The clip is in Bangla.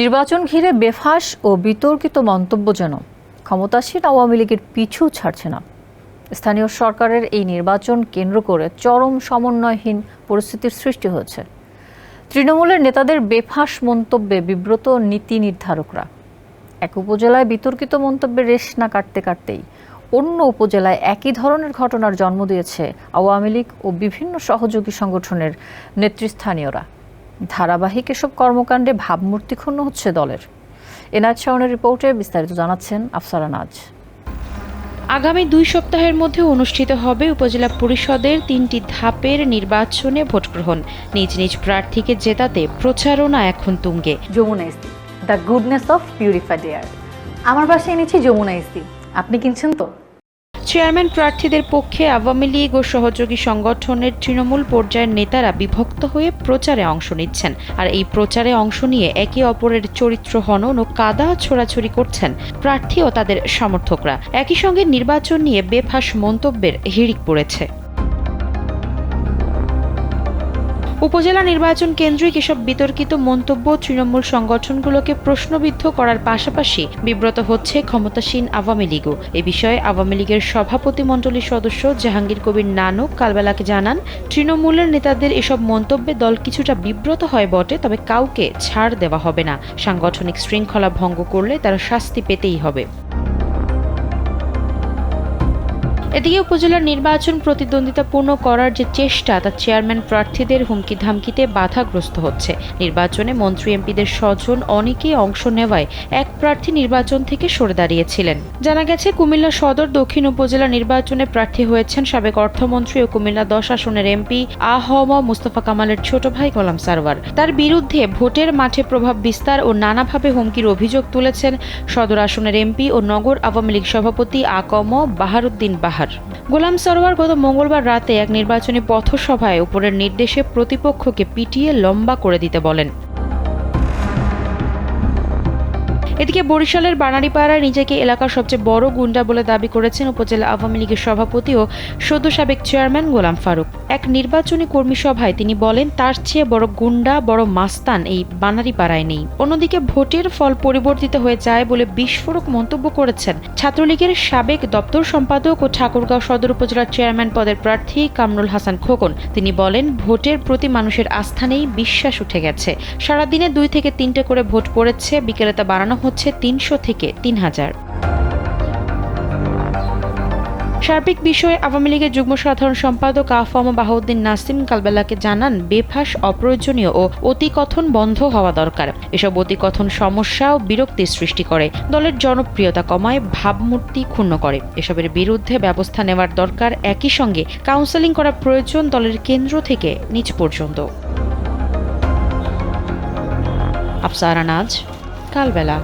নির্বাচন ঘিরে বেফাস ও বিতর্কিত মন্তব্য যেন ক্ষমতাসীন আওয়ামী লীগের পিছু ছাড়ছে না। স্থানীয় সরকারের এই নির্বাচন কেন্দ্র করে চরম সমন্বয়হীন পরিস্থিতির সৃষ্টি হয়েছে। তৃণমূলের নেতাদের বেফাস মন্তব্যে বিব্রত নীতি নির্ধারকরা। এক উপজেলায় বিতর্কিত মন্তব্যে রেশ না কাটতে কাটতেই অন্য উপজেলায় একই ধরনের ঘটনার জন্ম দিয়েছে আওয়ামী লীগ ও বিভিন্ন সহযোগী সংগঠনের নেতৃস্থানীয়রা। ধারাবাহিক এসব কর্মকাণ্ডে ভাবমূর্তি ক্ষুণ্ণ হচ্ছে দলের। এনায়ত শাওনের রিপোর্টে বিস্তারিত জানাচ্ছেন আফসারা নাজ আগামী দুই সপ্তাহের মধ্যে অনুষ্ঠিত হবে উপজেলা পরিষদের তিনটি ধাপের নির্বাচনে ভোটগ্রহণ। নিজ নিজ প্রার্থীকে জেতাতে প্রচারণা এখন তুঙ্গে। Jamuna ইস্তি the goodness of purified air. আমার বাসায় এনেছি যমুনা ইস্তি আপনি কিনছেন তো? চেয়ারম্যান প্রার্থীদের পক্ষে আওয়ামী লীগ ও সহযোগী সংগঠনের তৃণমূল পর্যায়ের নেতারা বিভক্ত হয়ে প্রচারে অংশ নিচ্ছেন। আর এই প্রচারে অংশ নিয়ে একে অপরের চরিত্র হনন ও কাদা ছোড়াছড়ি করছেন প্রার্থী ও তাদের সমর্থকরা। একই সঙ্গে নির্বাচন নিয়ে বেফাস মন্তব্যের হিড়িক পড়েছে। উপজেলা নির্বাচন কেন্দ্রিক এসব বিতর্কিত মন্তব্য তৃণমূল সংগঠনগুলোকে প্রশ্নবিদ্ধ করার পাশাপাশি বিব্রত হচ্ছে ক্ষমতাসীন আওয়ামী লীগও। এ বিষয়ে আওয়ামী লীগের সভাপতি মণ্ডলীর সদস্য জাহাঙ্গীর কবির নানক কালবেলাকে জানান, তৃণমূলের নেতাদের এসব মন্তব্যে দল কিছুটা বিব্রত হয় বটে, তবে কাউকে ছাড় দেওয়া হবে না। সাংগঠনিক শৃঙ্খলা ভঙ্গ করলে তারা শাস্তি পেতেই হবে। এদিকে উপজেলার নির্বাচন প্রতিদ্বন্দ্বিতাপূর্ণ করার যে চেষ্টা, তা চেয়ারম্যান প্রার্থীদের হুমকি ধামকিতে বাধাগ্রস্ত হচ্ছে। নির্বাচনে মন্ত্রী এমপিদের স্বজন অনেকেই অংশ নেওয়ায় এক প্রার্থী নির্বাচন থেকে সরে দাঁড়িয়েছিলেন। জানা গেছে, কুমিল্লা সদর দক্ষিণ উপজেলা নির্বাচনে প্রার্থী হয়েছেন সাবেক অর্থমন্ত্রী ও কুমিল্লা দশ আসনের এমপি আহম মুস্তফা কামালের ছোট ভাই গোলাম সারওয়ার। তার বিরুদ্ধে ভোটের মাঠে প্রভাব বিস্তার ও নানাভাবে হুমকির অভিযোগ তুলেছেন সদর আসনের এমপি ও নগর আওয়ামী লীগ সভাপতি আকম বাহারুদ্দিন বাহার। গোলাম সরোয়ার গত মঙ্গলবার রাতে এক নির্বাচনী পথসভায় উপরের নির্দেশে প্রতিপক্ষকে পিটিয়ে লম্বা করে দিতে বলেন। এদিকে বরিশালের বানারীপাড়ায় নিজেকে এলাকার সবচেয়ে বড় গুন্ডা বলে দাবি করেছেন উপজেলা আওয়ামী লীগের সভাপতি ও সদ্য সাবেক চেয়ারম্যান গোলাম ফারুক। এক নির্বাচনী কর্মী সভায় তিনি বলেন, তার চেয়ে বড় গুন্ডা, বড় মাস্তান এই বানারীপাড়ায় নেই। অন্যদিকে ভোটের ফল পরিবর্তিত হয়ে যায় বলে বিস্ফোরক মন্তব্য করেছেন ছাত্রলীগের সাবেক দপ্তর সম্পাদক ও ঠাকুরগাঁও সদর উপজেলার চেয়ারম্যান পদের প্রার্থী কামরুল হাসান খোকন। তিনি বলেন, ভোটের প্রতি মানুষের আস্থা নেই, বিশ্বাস উঠে গেছে। সারাদিনে দুই থেকে তিনটে করে ভোট পড়েছে, বিকেলে তা বাড়ানো হচ্ছে তিনশো থেকে তিন হাজার। সার্বিক বিষয়ে আওয়ামী লীগের যুগ্ম সাধারণ সম্পাদক আফম বাহাউদ্দিন নাসিম কালবেলাকে জানান, বেফাস, অপ্রয়োজনীয় ও অতিকথন বন্ধ হওয়া দরকার। এসব অতিকথন সমস্যা ও বিরক্তির সৃষ্টি করে। দলের জনপ্রিয়তা কমায়, ভাবমূর্তি ক্ষুণ্ণ করে। এসবের বিরুদ্ধে ব্যবস্থা নেওয়ার দরকার একই সঙ্গে কাউন্সেলিং করা প্রয়োজন দলের কেন্দ্র থেকে নিচ পর্যন্ত। Kálvela.